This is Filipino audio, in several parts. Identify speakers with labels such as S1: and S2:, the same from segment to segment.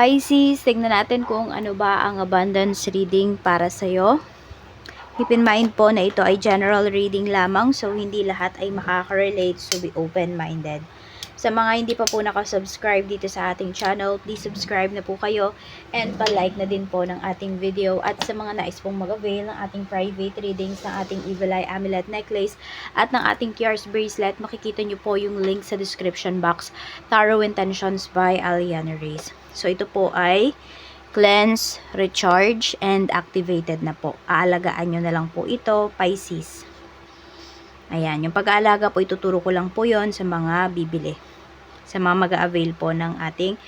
S1: Pisces, tignan natin kung ano ba ang abundance reading para sa'yo. Keep in mind po na ito ay general reading lamang so hindi lahat ay makaka-relate so be open-minded. Sa mga hindi pa po nakasubscribe dito sa ating channel, please subscribe na po kayo and pa-like na din po ng ating video at sa mga nais pong mag-avail ng ating private readings ng ating Evil Eye Amulet Necklace at ng ating QR's Bracelet, makikita nyo po yung link sa description box, Tarot Intentions by Aliana Reyes. So ito po ay cleanse, recharge, and activated na po. Aalagaan nyo na lang po ito, Pisces. Ayan, yung pag-aalaga po, ituturo ko lang po yon sa mga bibili. Sa mga mag-avail po ng ating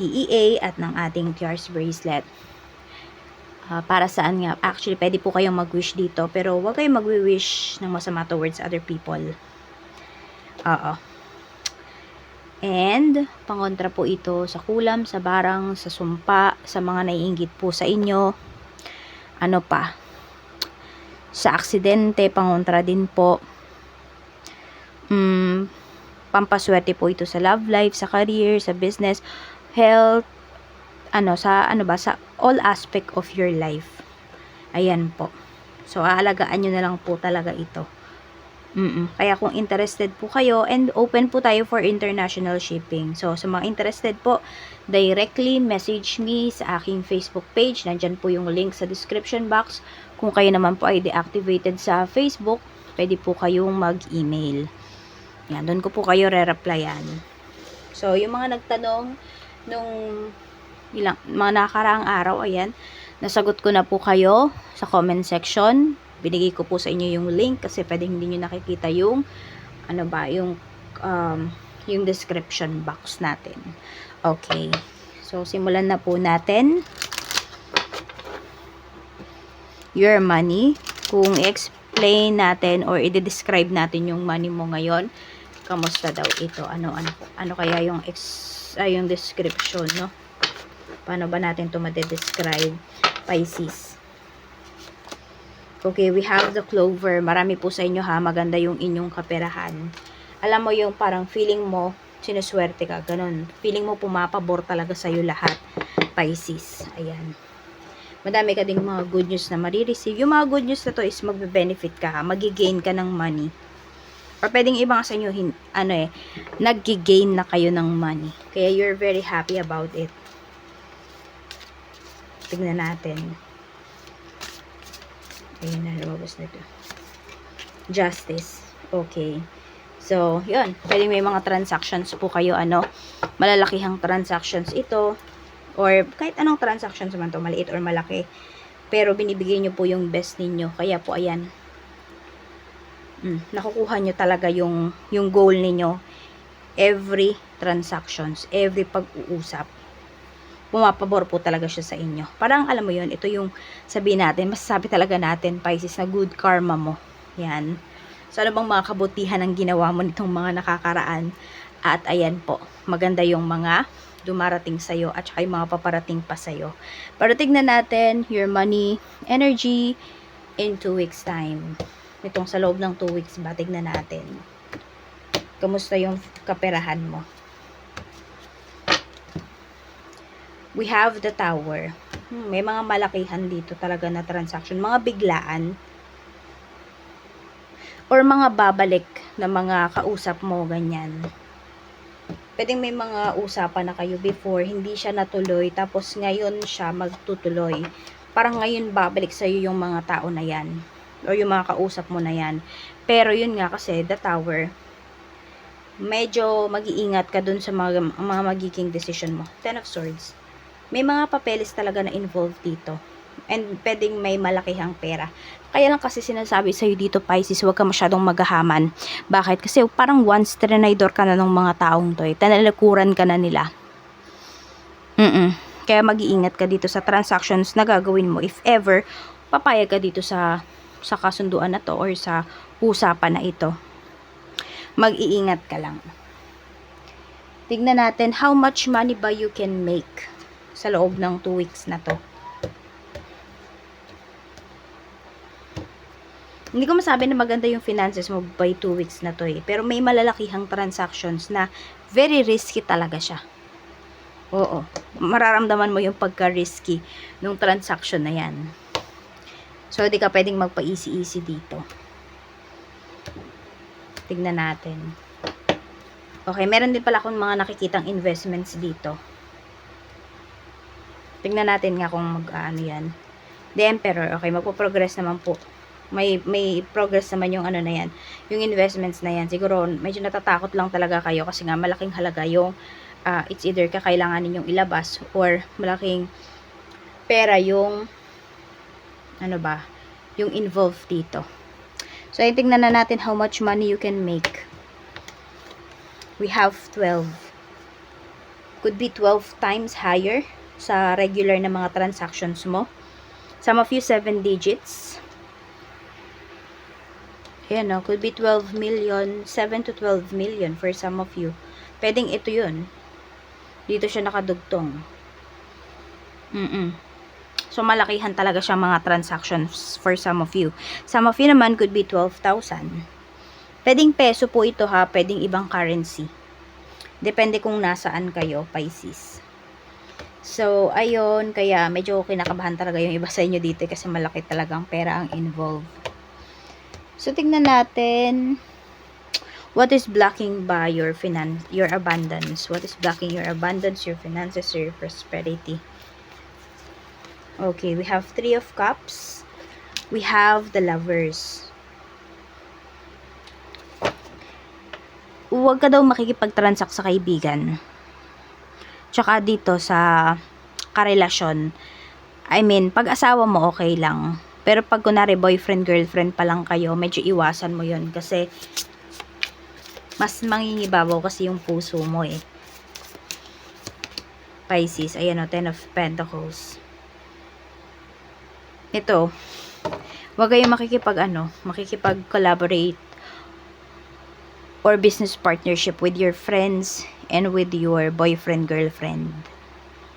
S1: EEA at ng ating QR's bracelet. Ah, para saan nga? Actually, pwede po kayong mag-wish dito, pero huwag kayong mag-wish ng masama towards other people. Oo. And, pangontra po ito sa kulam, sa barang, sa sumpa, sa mga naiingit po sa inyo. Ano pa? Sa aksidente, pangontra din po. Mm, pampaswerte po ito sa love life, sa career, sa business, health, ano, sa, ano ba, sa all aspect of your life. Ayan po. So, aalagaan nyo na lang po talaga ito. Mm Kaya kung interested po kayo, and open po tayo for international shipping. So, sa mga interested po, directly message me sa aking Facebook page. Nandyan po yung link sa description box. Kung kayo naman po ay deactivated sa Facebook, pwede po kayong mag-email. Yan, doon ko po kayo re-replyan. So, yung mga nagtanong nung ilang, mga nakaraang araw, ayan, nasagot ko na po kayo sa comment section. Binigay ko po sa inyo yung link kasi pwedeng hindi nyo nakikita yung, ano ba, yung, um, yung description box natin. Okay. So, simulan na po natin. Your money. Kung explain natin or i-describe natin yung money mo ngayon, kamusta daw ito? Ano ano ano kaya yung ex ay, yung description, no? Paano ba natin to ma-describe? Pisces. Okay, we have the clover. Marami po sa inyo ha, maganda yung inyong kaperahan. Alam mo yung parang feeling mo, sinuswerte ka, ganun. Feeling mo pumapabor talaga sa iyo lahat. Pisces. Ayan. Madami ka ding mga good news na marireceive. Yung mga good news na to is magbe-benefit ka ha, magigain ka ng money. Or pwedeng ibang sa inyo, hin, ano eh, nag-gain na kayo ng money. Kaya you're very happy about it. Tignan natin. Ayun na, lumabas na ito. Justice. Okay. So, yun. Pwede may mga transactions po kayo, ano, malalakihang transactions ito. Or, kahit anong transactions man to, maliit or malaki. Pero, binibigay nyo po yung best ninyo. Kaya po, ayan. Mm, nakukuha nyo talaga yung, yung goal ninyo. Every transactions, every pag-uusap pumapabor po talaga siya sa inyo. Parang alam mo yun, ito yung sabi natin, masasabi talaga natin, Pisces, na good karma mo. Yan. So, ano bang mga kabutihan ang ginawa mo nitong mga nakakaraan? At ayan po, maganda yung mga dumarating sa'yo at saka yung mga paparating pa sa'yo. Pero tignan natin your money, energy in 2 weeks time. Itong sa loob ng 2 weeks ba, tignan natin. Kamusta yung kaperahan mo? we have the tower. Hmm, may mga malakihan dito talaga na transaction. Mga biglaan. Or mga babalik na mga kausap mo, ganyan. Pwedeng may mga usapan na kayo before, hindi siya natuloy, tapos ngayon siya magtutuloy. Parang ngayon babalik sa'yo yung mga tao na yan. O yung mga kausap mo na yan. Pero yun nga kasi, the tower, medyo mag-iingat ka dun sa mga, mga magiging decision mo. Ten of Swords may mga papeles talaga na involved dito. And pwedeng may malakihang pera. Kaya lang kasi sinasabi sa'yo dito, Pisces, huwag ka masyadong maghahaman. Bakit? Kasi parang once trinidor ka na ng mga taong to, eh, tanalakuran ka na nila. Mm Kaya mag-iingat ka dito sa transactions na gagawin mo. If ever, papayag ka dito sa, sa kasunduan na to or sa usapan na ito. Mag-iingat ka lang. Tignan natin how much money ba you can make sa loob ng 2 weeks na to. Hindi ko masabi na maganda yung finances mo by 2 weeks na to eh. Pero may malalakihang transactions na very risky talaga siya. Oo. Mararamdaman mo yung pagka-risky nung transaction na yan. So, di ka pwedeng magpa-easy-easy dito. Tignan natin. Okay, meron din pala akong mga nakikitang investments dito. Tignan natin nga kung mag-ano yan. The Emperor, okay, magpo-progress naman po. May, may progress naman yung ano na yan. Yung investments na yan. Siguro, medyo natatakot lang talaga kayo kasi nga malaking halaga yung uh, it's either kakailangan ninyong ilabas or malaking pera yung ano ba, yung involved dito. So, ay tingnan na natin how much money you can make. We have 12. Could be 12 times higher sa regular na mga transactions mo. Some of you, 7 digits. Ayan o, could be 12 million, 7 to 12 million for some of you. Pwedeng ito yun. Dito siya nakadugtong. Mm-mm. So, malakihan talaga siya mga transactions for some of you. Some of you naman could be 12,000. Pwedeng peso po ito ha, pwedeng ibang currency. Depende kung nasaan kayo, Pisces. So, ayun, kaya medyo kinakabahan talaga yung iba sa inyo dito kasi malaki talagang pera ang involved. So, tingnan natin what is blocking by your finance, your abundance? What is blocking your abundance, your finances, your prosperity? Okay, we have three of cups. We have the lovers. Huwag ka daw makikipag-transact sa kaibigan. Tsaka dito sa karelasyon. I mean, pag asawa mo, okay lang. Pero pag kunwari boyfriend, girlfriend pa lang kayo, medyo iwasan mo yon Kasi, mas mangingibabaw kasi yung puso mo eh. Pisces, ayan o, Ten of Pentacles. Ito, wag kayong makikipag ano, makikipag-collaborate or business partnership with your friends and with your boyfriend, girlfriend.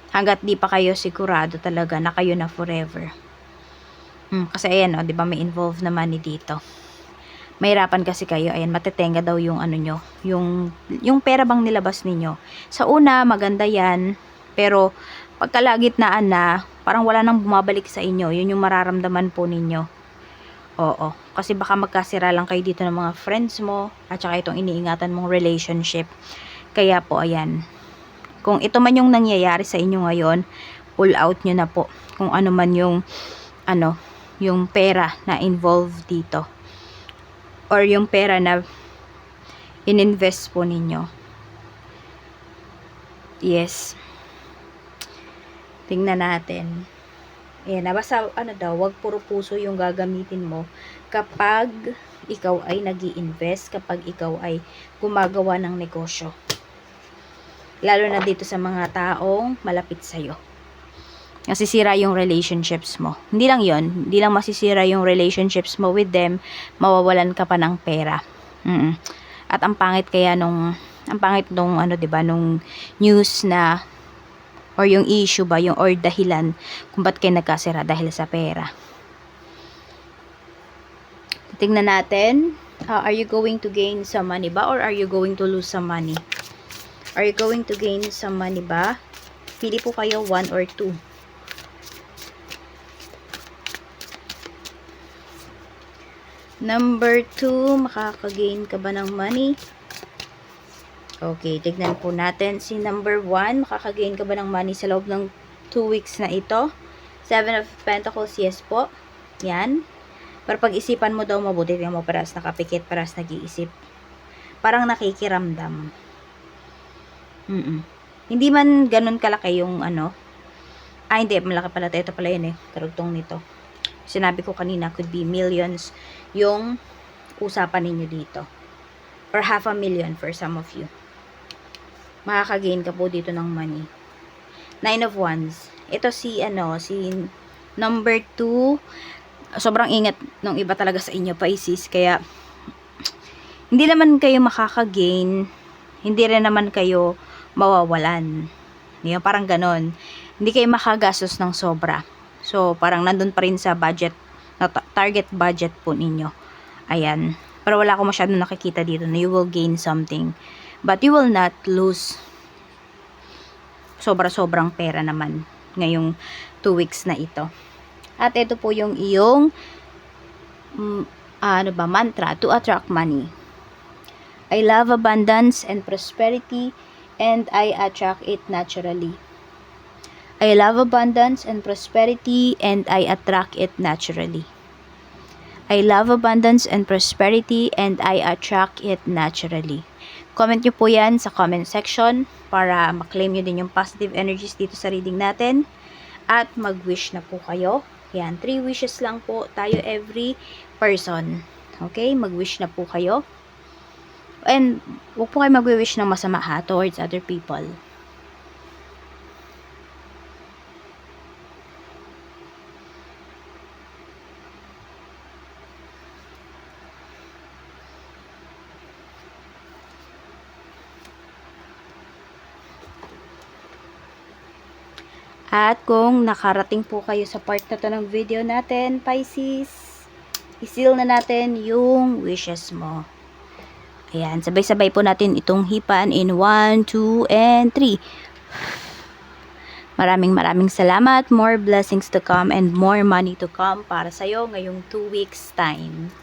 S1: Hanggat di pa kayo sigurado talaga na kayo na forever. Hmm, kasi ayan o, di ba may involved na money dito. Mahirapan kasi kayo, ayan, matetenga daw yung ano nyo, yung, yung pera bang nilabas ninyo. Sa una, maganda yan, pero pagkalagitnaan na, parang wala nang bumabalik sa inyo, yun yung mararamdaman po ninyo. Oo. Kasi baka magkasira lang kayo dito ng mga friends mo at saka itong iniingatan mong relationship. Kaya po, ayan. Kung ito man yung nangyayari sa inyo ngayon, pull out nyo na po. Kung ano man yung, ano, yung pera na involved dito. Or yung pera na ininvest po ninyo. Yes. Tingnan natin. Ayan, na basta ano daw, wag puro puso yung gagamitin mo kapag ikaw ay nag invest kapag ikaw ay gumagawa ng negosyo. Lalo na dito sa mga taong malapit sa'yo. Nasisira yung relationships mo. Hindi lang yon hindi lang masisira yung relationships mo with them, mawawalan ka pa ng pera. Mm At ang pangit kaya nung, ang pangit nung ano, 'di ba, nung news na or yung issue ba, yung or dahilan kung ba't kayo nagkasira dahil sa pera. Tingnan natin, uh, are you going to gain some money ba or are you going to lose some money? Are you going to gain some money ba? Pili po kayo 1 or 2. Number 2, makakagain ka ba ng money? Okay, tignan po natin. Si number 1, makakagain ka ba ng money sa loob ng 2 weeks na ito? Seven of Pentacles, yes po. Yan. Pero pag-isipan mo daw mabuti, tingnan mo paras nakapikit, paras nag-iisip. Parang nakikiramdam. Mm, -mm. Hindi man ganun kalaki yung ano. Ah, hindi. Malaki pala. Ito pala yun eh. Karugtong nito. Sinabi ko kanina, could be millions yung usapan ninyo dito. Or half a million for some of you makakagain ka po dito ng money. Nine of Wands. Ito si, ano, si number 2. Sobrang ingat ng iba talaga sa inyo, Pisces. Kaya, hindi naman kayo makakagain. Hindi rin naman kayo mawawalan. Yung parang ganon. Hindi kayo makagastos ng sobra. So, parang nandun pa rin sa budget, na target budget po ninyo. Ayan. Pero wala ko masyado nakikita dito na you will gain something but you will not lose sobra-sobrang pera naman ngayong 2 weeks na ito. At ito po yung iyong mm, ano ba, mantra to attract money. I love abundance and prosperity and I attract it naturally. I love abundance and prosperity and I attract it naturally. I love abundance and prosperity and I attract it naturally. Comment nyo po yan sa comment section para maklaim nyo din yung positive energies dito sa reading natin. At mag-wish na po kayo. Yan, 3 wishes lang po tayo every person. Okay, mag-wish na po kayo. And huwag po kayo mag-wish ng masama ha towards other people. At kung nakarating po kayo sa part na to ng video natin, Pisces, isil na natin yung wishes mo. Ayan, sabay-sabay po natin itong hipan in 1, 2, and 3. Maraming maraming salamat. More blessings to come and more money to come para sa'yo ngayong 2 weeks time.